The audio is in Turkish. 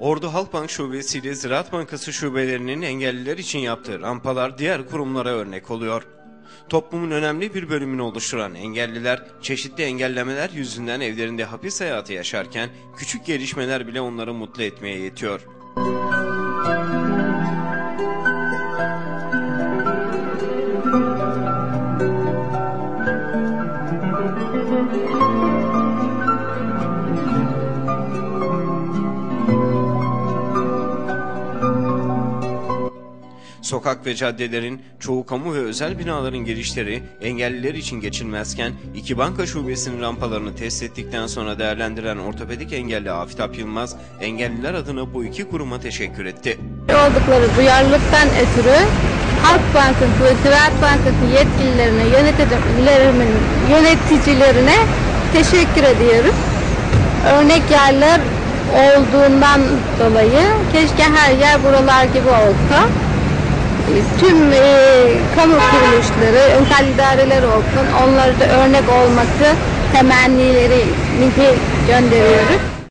Ordu Halkbank Şubesi ile Ziraat Bankası şubelerinin engelliler için yaptığı rampalar diğer kurumlara örnek oluyor. Toplumun önemli bir bölümünü oluşturan engelliler çeşitli engellemeler yüzünden evlerinde hapis hayatı yaşarken küçük gelişmeler bile onları mutlu etmeye yetiyor. Sokak ve caddelerin çoğu kamu ve özel binaların girişleri engelliler için geçilmezken iki banka şubesinin rampalarını test ettikten sonra değerlendiren ortopedik engelli Afitap Yılmaz engelliler adına bu iki kuruma teşekkür etti. oldukları duyarlılıktan ötürü Halk Bankası ve Ziraat Bankası yetkililerine, yöneticilerimin yöneticilerine teşekkür ediyoruz. Örnek yerler olduğundan dolayı keşke her yer buralar gibi olsa. Tüm e, kamu kuruluşları, özel idareler olsun, onlara da örnek olması temennilerimizi gönderiyoruz.